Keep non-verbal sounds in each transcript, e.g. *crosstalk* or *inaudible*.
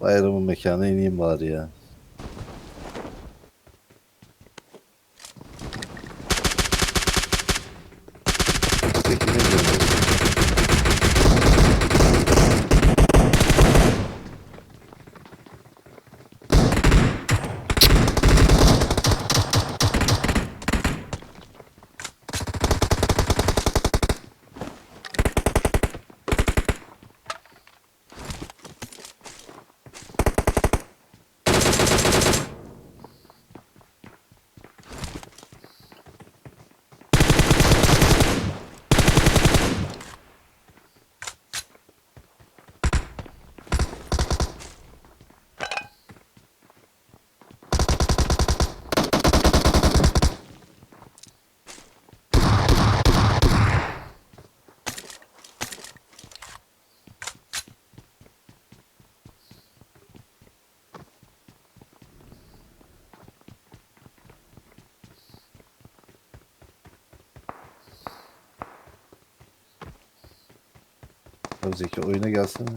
Bayramın mekana ineyim bari ya. Peki ne diyorsun? Ya Zeki oyuna gelsene.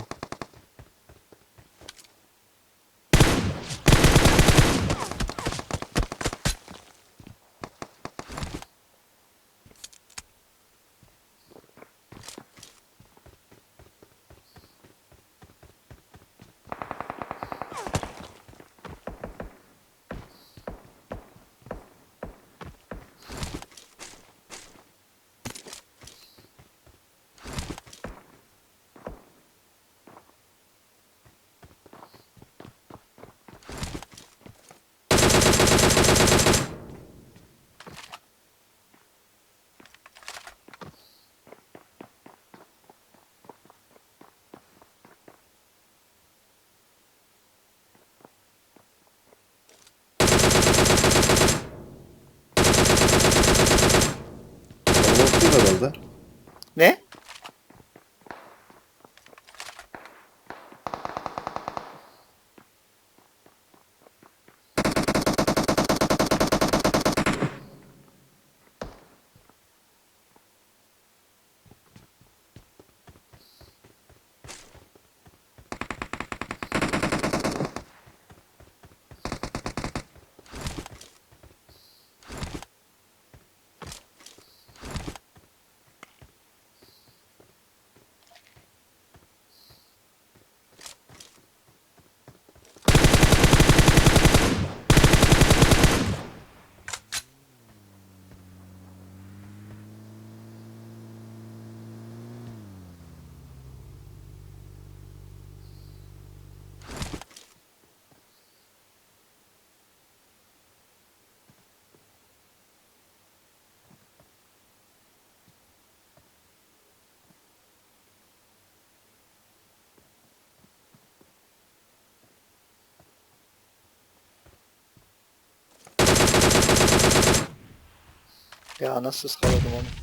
Ya nasıl ıskaladım onu?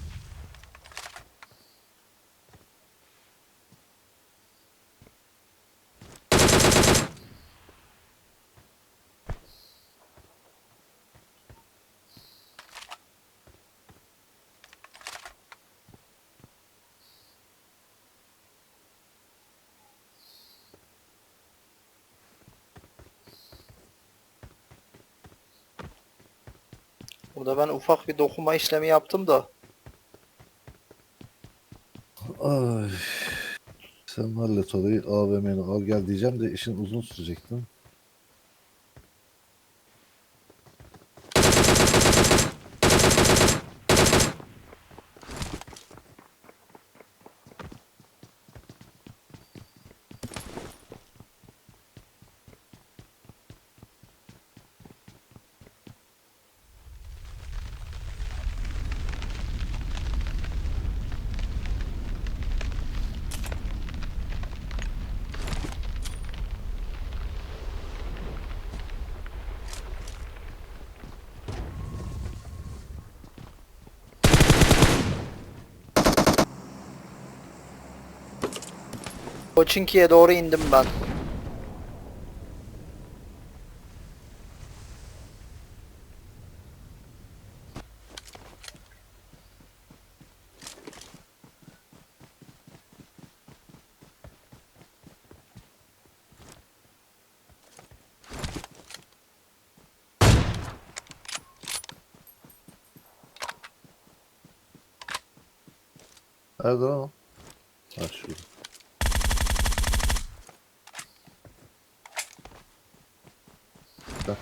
Burada ben ufak bir dokuma işlemi yaptım da. Ay. Sen hallet orayı AVM'ni al gel diyeceğim de işin uzun sürecekti. Poçinki'ye doğru indim ben. Nerede o? Ha şurada. Bak.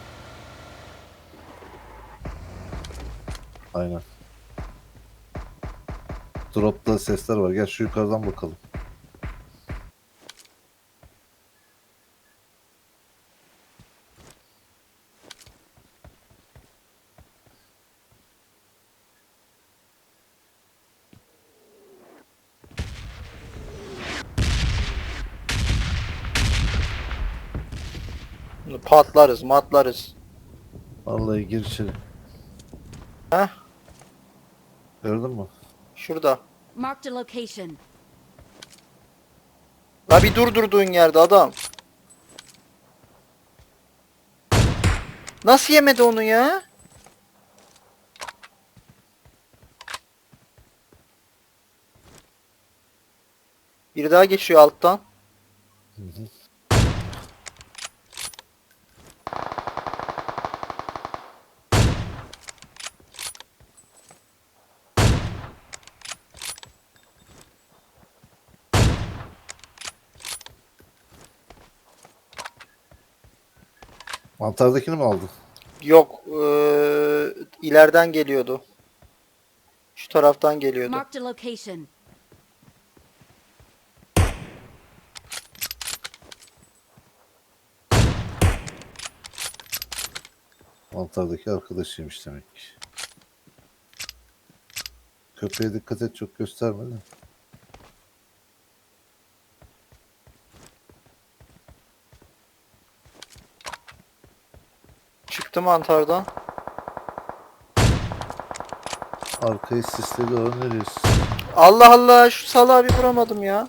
Aynen. Dropta sesler var. Gel şu yukarıdan bakalım. Patlarız, matlarız. Vallahi gir içeri. Heh, Gördün mü? şurada. Marked a location. La bir dur durduğun yerde adam. Nasıl yemedi onu ya? Bir daha geçiyor alttan. Hı hı. Mantardakini mi aldın? Yok, eee, ileriden geliyordu. Şu taraftan geliyordu. Marked a location. Mantardaki arkadaşıymış demek ki. Köpeğe dikkat et çok gösterme de. Çıktı mantardan. Arkayı sisledi öğreniriz. Allah Allah şu salağı bir vuramadım ya.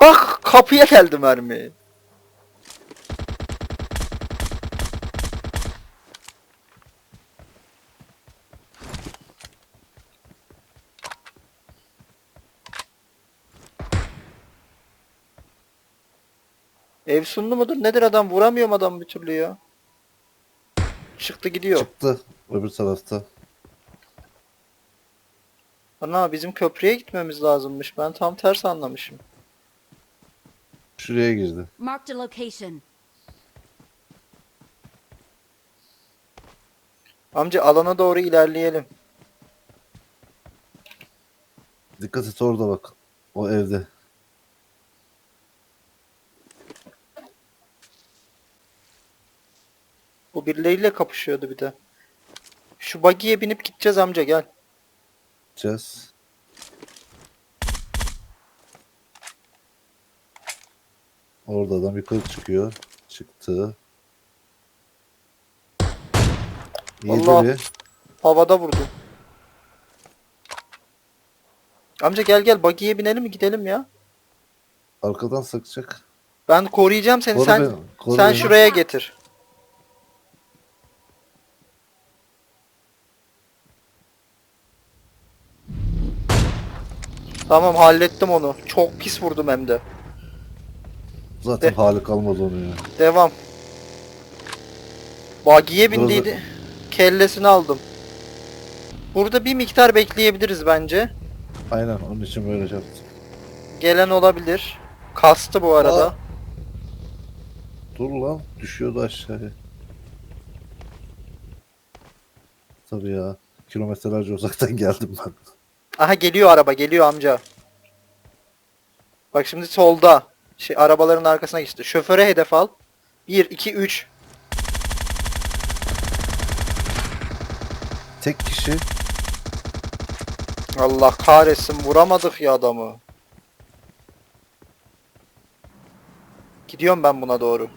Bak kapıya geldi mermi. Evsunlu mudur nedir adam vuramıyorum adam bir türlü ya. Çıktı gidiyor. Çıktı öbür tarafta. Ana bizim köprüye gitmemiz lazımmış. Ben tam ters anlamışım. Şuraya girdi. Marked a location. Amca alana doğru ilerleyelim. Dikkat et orada bak. O evde. Bu birileriyle kapışıyordu bir de. Şu buggy'ye binip gideceğiz amca gel. Gideceğiz. Orada adam yukarı çıkıyor. Çıktı. Yedi Allah. bir. Havada vurdu. Amca gel gel buggy'ye binelim mi gidelim ya. Arkadan sıkacak. Ben koruyacağım seni Koru sen beni, koru sen beni. şuraya getir. Tamam hallettim onu. Çok pis vurdum hem de. Zaten De- hali kalmadı onun ya. Devam. Buggy'ye Burada- bindiydi. Kellesini aldım. Burada bir miktar bekleyebiliriz bence. Aynen onun için böyle yaptım. Gelen olabilir. Kastı bu arada. Aa. Dur lan düşüyordu aşağıya. Tabii ya. Kilometrelerce uzaktan *laughs* geldim ben. Aha geliyor araba geliyor amca. Bak şimdi solda. Şey arabaların arkasına geçti. Şoföre hedef al. 1 2 3. Tek kişi Allah kahretsin vuramadık ya adamı. Gidiyorum ben buna doğru.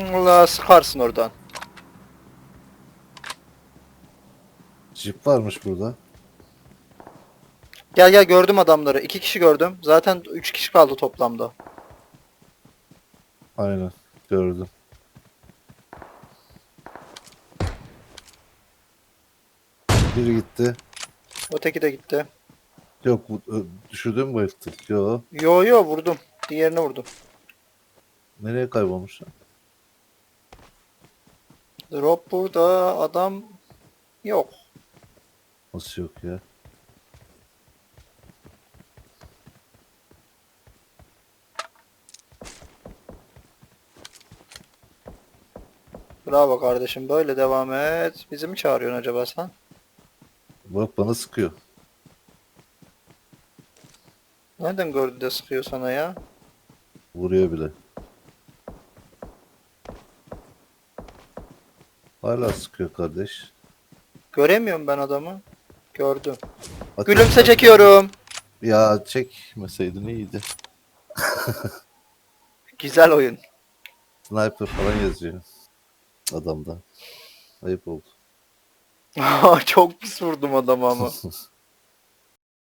Allah sıkarsın oradan. Jeep varmış burada. Gel gel gördüm adamları. İki kişi gördüm. Zaten üç kişi kaldı toplamda. Aynen gördüm. Biri gitti. Öteki de gitti. Yok bu- düşürdün mü bayılttı? Yo. Yo yo vurdum. Diğerini vurdum. Nereye kaybolmuş lan? Drop burada adam yok. Nasıl yok ya? Bravo kardeşim böyle devam et. Bizi mi çağırıyorsun acaba sen? Bak bana sıkıyor. Nereden gördü de sıkıyor sana ya? Vuruyor bile. Hala sıkıyor kardeş. Göremiyorum ben adamı. Gördüm. Ateş- Gülümse çekiyorum. Ya çekmeseydin iyiydi. *laughs* Güzel oyun. Sniper falan yazıyor. Adamda. Ayıp oldu. *laughs* Çok pis vurdum adamı ama. *laughs*